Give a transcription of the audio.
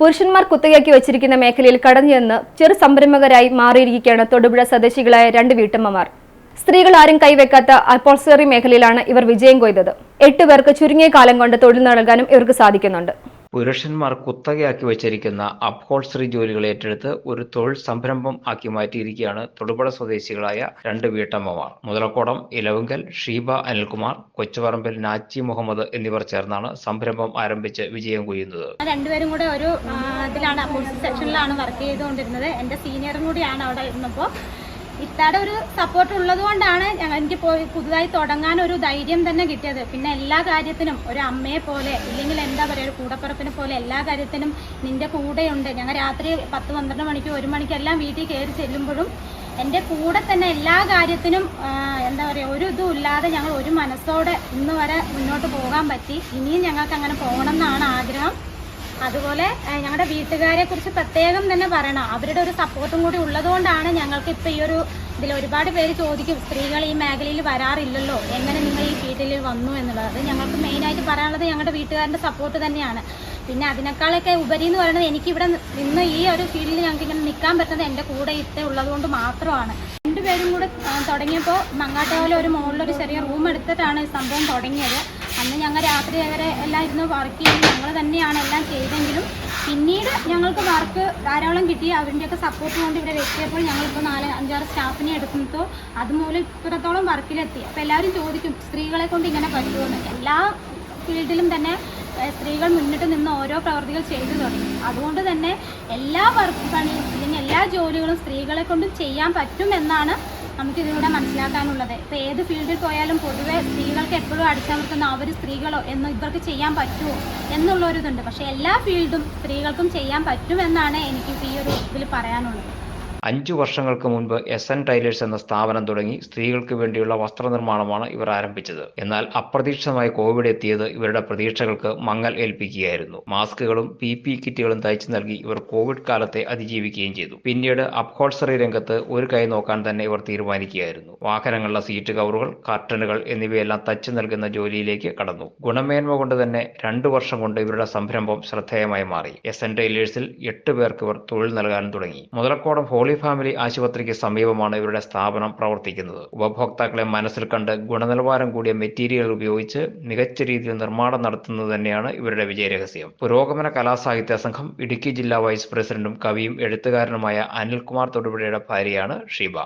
പുരുഷന്മാർ കുത്തകയാക്കി വെച്ചിരിക്കുന്ന മേഖലയിൽ കടന്നു ചെന്ന് ചെറു സംരംഭകരായി മാറിയിരിക്കുകയാണ് തൊടുപുഴ സ്വദേശികളായ രണ്ട് വീട്ടമ്മമാർ. സ്ത്രീകൾ ആരും കൈവെക്കാത്ത അപ്പോൾസറി മേഖലയിലാണ് ഇവർ വിജയം കൊയ്തത്. എട്ട് പേർക്ക് ചുരുങ്ങിയ കാലം കൊണ്ട് തൊഴിൽ നൽകാനും ഇവർക്ക് സാധിക്കുന്നുണ്ട്. പുരുഷന്മാർ കുത്തകയാക്കി വച്ചിരിക്കുന്ന അപ്ഹോൾസ്റ്ററി ജോലികൾ ഏറ്റെടുത്ത് ഒരു തൊഴിൽ സംരംഭം ആക്കി മാറ്റിയിരിക്കുകയാണ് തൊടുപുഴ സ്വദേശികളായ രണ്ട് വീട്ടമ്മമാർ. മുതലക്കോടം ഇലവുങ്കൽ ഷീബ അനിൽകുമാർ കൊച്ചുപറമ്പിൽ നാച്ചി മുഹമ്മദ് എന്നിവർ ചേർന്നാണ് സംരംഭം ആരംഭിച്ച് വിജയം കൊയ്യുന്നത്. രണ്ടുപേരും കൂടെ ഒരു ഇതിലാണ് സെക്ഷനിലാണ് വർക്ക് ചെയ്തുകൊണ്ടിരുന്നത്. എന്റെ സീനിയറും കൂടിയാണ് അവിടെ ഇരുന്നപ്പോൾ. ഇത്താടെ ഒരു സപ്പോർട്ട് ഉള്ളത് കൊണ്ടാണ് എനിക്ക് പോയി പുതുതായി തുടങ്ങാൻ ഒരു ധൈര്യം തന്നെ കിട്ടിയത്. പിന്നെ എല്ലാ കാര്യത്തിനും ഒരു അമ്മയെ പോലെ ഇല്ലെങ്കിൽ എന്താ പറയുക ഒരു കൂടപ്പിറപ്പിനെ പോലെ എല്ലാ കാര്യത്തിനും നിന്റെ കൂടെയുണ്ട്. ഞങ്ങൾ രാത്രി പത്ത് പന്ത്രണ്ട് മണിക്ക് ഒരു മണിക്കെല്ലാം വീട്ടിൽ കയറി ചെല്ലുമ്പോഴും എന്റെ കൂടെ തന്നെ എല്ലാ കാര്യത്തിനും എന്താ പറയുക ഒരു ഇതും ഇല്ലാതെ ഞങ്ങൾ ഒരു മനസ്സോടെ ഇന്ന് വരെ മുന്നോട്ട് പോകാൻ പറ്റി. ഇനിയും ഞങ്ങൾക്ക് അങ്ങനെ പോകണം എന്നാണ് ആഗ്രഹം. അതുപോലെ ഞങ്ങളുടെ വീട്ടുകാരെ കുറിച്ച് പ്രത്യേകം തന്നെ പറയണം. അവരുടെ ഒരു സപ്പോർട്ടും കൂടി ഉള്ളതുകൊണ്ടാണ് ഞങ്ങൾക്ക് ഇപ്പോൾ ഈ ഒരു ഇതിൽ ഒരുപാട് പേര് ചോദിക്കും സ്ത്രീകൾ ഈ മേഖലയിൽ വരാറില്ലല്ലോ? എങ്ങനെ നിങ്ങൾ ഈ ഫീൽഡിൽ വന്നു എന്നുള്ളത്? അത് ഞങ്ങൾക്ക് മെയിനായിട്ട് പറയാനുള്ളത് ഞങ്ങളുടെ വീട്ടുകാരുടെ സപ്പോർട്ട് തന്നെയാണ്. പിന്നെ അതിനേക്കാളൊക്കെ ഉപരി എന്ന് പറയുന്നത് എനിക്ക് ഇവിടെ നിന്ന് ഈ ഒരു ഫീൽഡിൽ ഞങ്ങൾക്ക് ഇങ്ങനെ നിൽക്കാൻ പറ്റുന്നത് എന്റെ കൂടെ ഇത്ത ഉള്ളതുകൊണ്ട് മാത്രമാണ്. രണ്ടുപേരും കൂടെ തുടങ്ങിയപ്പോൾ മങ്ങാട്ടുകാവിലെ ഒരു മുകളിലൊരു ചെറിയ റൂം എടുത്തിട്ടാണ് സംഭവം തുടങ്ങിയത്. അന്ന് ഞങ്ങൾ രാത്രി വരെ എല്ലാം ഇരുന്ന് വർക്ക് ചെയ്ത്. ഞങ്ങൾ തന്നെയാണ് എല്ലാം ചെയ്തെങ്കിലും പിന്നീട് ഞങ്ങൾക്ക് വർക്ക് ധാരാളം കിട്ടി. അവരുടെയൊക്കെ സപ്പോർട്ട് കൊണ്ട് ഇവിടെ വെച്ചപ്പോൾ ഞങ്ങളിപ്പോൾ നാല് അഞ്ചാറ് സ്റ്റാഫിനെ എടുക്കുന്നതോ അതുമൂലം ഇത്രത്തോളം വർക്കിലെത്തി അപ്പോൾ എല്ലാവരും ചോദിക്കും സ്ത്രീകളെ കൊണ്ട് ഇങ്ങനെ പറ്റുമെന്ന് എല്ലാ ഫീൽഡിലും തന്നെ സ്ത്രീകൾ മുന്നിട്ട് നിന്ന് ഓരോ പ്രവർത്തികൾ ചെയ്തു തുടങ്ങി. അതുകൊണ്ട് തന്നെ എല്ലാ വർക്ക് പണിയും അല്ലെങ്കിൽ എല്ലാ ജോലികളും സ്ത്രീകളെ കൊണ്ടും ചെയ്യാൻ പറ്റുമെന്നാണ് നമുക്ക് ഇതിലൂടെ മനസ്സിലാക്കാനുള്ളത്. ഇപ്പോൾ ഏത് ഫീൽഡിൽ പോയാലും പൊതുവെ സ്ത്രീകൾക്ക് എപ്പോഴും അടിച്ചമർത്തുന്ന അവർ സ്ത്രീകളോ എന്ന് ഇവർക്ക് ചെയ്യാൻ പറ്റുമോ എന്നുള്ളൊരിതുണ്ട്. പക്ഷേ എല്ലാ ഫീൽഡും സ്ത്രീകൾക്കും ചെയ്യാൻ പറ്റുമെന്നാണ് എനിക്ക് ഈ ഒരു ഇതിൽ പറയാനുള്ളത്. അഞ്ചു വർഷങ്ങൾക്ക് മുൻപ് എസ് എൻ ടൈലേഴ്സ് എന്ന സ്ഥാപനം തുടങ്ങി സ്ത്രീകൾക്ക് വേണ്ടിയുള്ള വസ്ത്രനിർമ്മാണമാണ് ഇവർ ആരംഭിച്ചത്. എന്നാൽ അപ്രതീക്ഷിതമായി കോവിഡ് എത്തിയത് ഇവരുടെ പ്രതീക്ഷകൾക്ക് മങ്ങൽ ഏൽപ്പിക്കുകയായിരുന്നു. മാസ്കുകളും പി പി കിറ്റുകളും തയ്ച്ചു നൽകി ഇവർ കോവിഡ് കാലത്തെ അതിജീവിക്കുകയും ചെയ്തു. പിന്നീട് അപ്ഹോൾസറി രംഗത്ത് ഒരു കൈ നോക്കാൻ തന്നെ ഇവർ തീരുമാനിക്കുകയായിരുന്നു. വാഹനങ്ങളുടെ സീറ്റ് കവറുകൾ കർട്ടനുകൾ എന്നിവയെല്ലാം തച്ചു നൽകുന്ന ജോലിയിലേക്ക് കടന്നു. ഗുണമേന്മ കൊണ്ട് തന്നെ രണ്ടു വർഷം കൊണ്ട് ഇവരുടെ സംരംഭം ശ്രദ്ധേയമായി മാറി. എസ് എൻ ടൈലേഴ്സിൽ എട്ട് പേർക്ക് ഇവർ തൊഴിൽ നൽകാനും തുടങ്ങി. മുതലക്കോടം ഹോളി ഫാമിലി ആശുപത്രിക്ക് സമീപമാണ് ഇവരുടെ സ്ഥാപനം പ്രവർത്തിക്കുന്നത്. ഉപഭോക്താക്കളെ മനസ്സിൽ കണ്ട് ഗുണനിലവാരം കൂടിയ മെറ്റീരിയൽ ഉപയോഗിച്ച് മികച്ച രീതിയിൽ നിർമ്മാണം നടത്തുന്നത് തന്നെയാണ് ഇവരുടെ വിജയരഹസ്യം പുരോഗമന കലാസാഹിത്യ സംഘം ഇടുക്കി ജില്ലാ വൈസ് പ്രസിഡന്റും കവിയും എഴുത്തുകാരനുമായ അനിൽകുമാർ തൊടുപുഴയുടെ ഭാര്യയാണ് ഷീബ.